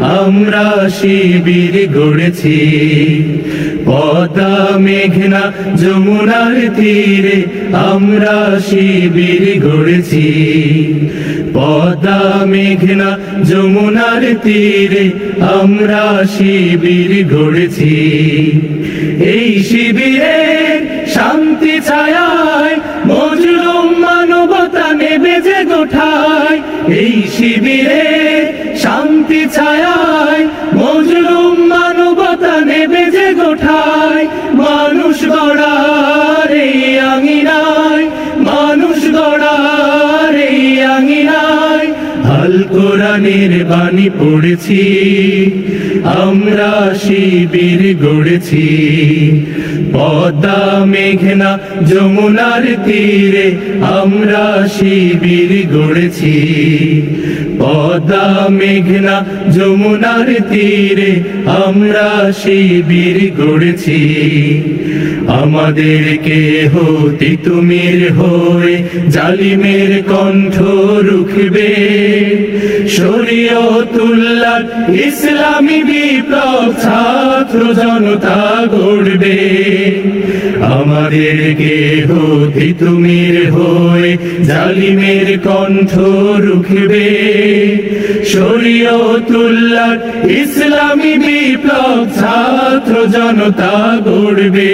আমরা শিবির গড়েছি। পদ্মা, মেঘনা, যমুনার তীরে আমরা শিবির গড়েছি। পদ্মা, মেঘনা, যমুনার তীরে আমরা শিবির গড়েছি। এই শিবিরে শান্তি ছায়ায় যে গোঠায় এই শিবিরে শান্তি ছায়ায় মজলুম কোরআনের বাণী পড়েছি, আমরা শিবির গড়েছি। পদ্মা মেঘনা যমুনার তীরে আমরা শিবির গড়েছি। পদ্মা মেঘনা যমুনার তীরে আমরা শিবির গড়েছি। আমাদেরকে হতি তুমির হয়ে জালিমের কণ্ঠ রুখবে। শরীয়তুল্লাহ ইসলামী বিপ্লব ছাত্র জনতা গড়বে। আমাদেরকে হতি তুমির হয়ে জালিমের কণ্ঠ রুখবে। শরীয়তুল্লাহ ইসলামী বিপ্লব ছাত্র জনতা গড়বে।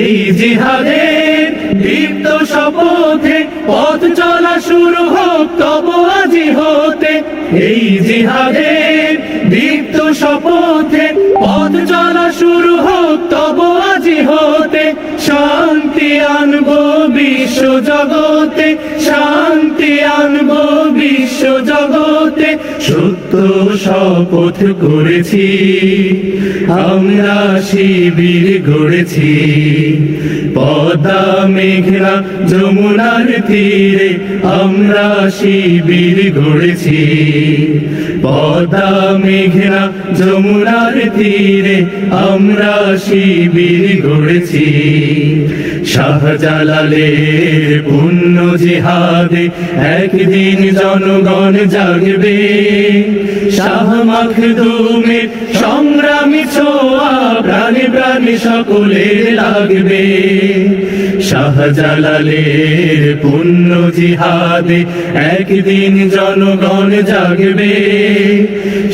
এই জিহাদের দীপ্ত শপথে পথ চলা শুরু হোক, তব আজি হতে। এই জিহাদের দীপ্ত শপথে পথ চলা শুরু হোক, তব বিশ্ব জগতে শান্তি আনব, বিশ্ব জগতে সত্য শপথ করেছি। আমরা শিবির গড়েছি, পদ্মা মেঘনা যমুনার তীরে আমরা শিবির গড়েছি। পদ্মা মেঘনা যমুনার তীরে আমরা শিবির গড়েছি। শাহজালালের পুণ্য জিহাদে একদিন জনগণ জাগবে। শাহ মাখদুমের সংগ্রামী ছোয়া প্রাণী প্রাণী সকলের লাগবে। শাহজালালের পুণ্য জিহাদে একদিন জনগণ জাগবে।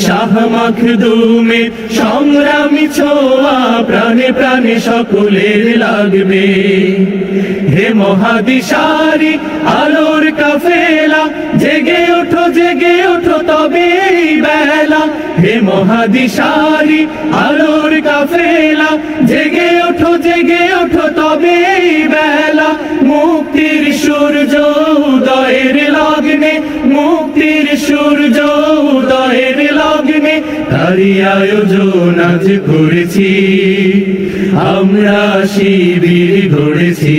শাহ মাখদুমের সংগ্রামী ছোয়া প্রাণে প্রাণে সকলের লাগবে। হে মহাদিশারি, আলোর কাফেলা, জেগে ওঠো জেগে ওঠো তবে বেলা। হে মহাদিশারি, আলোর কাফেলা, জেগে ওঠো জেগে ওঠো তবে মুক্তির সূর্য উদয়ের লগ্নে তারি আয়োজন আজ করেছি। আমরা শিবির গড়েছি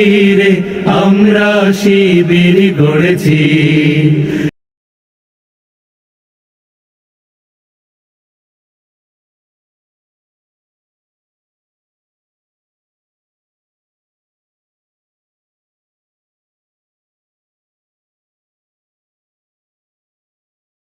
তীরে আমরা শিবির গড়েছি।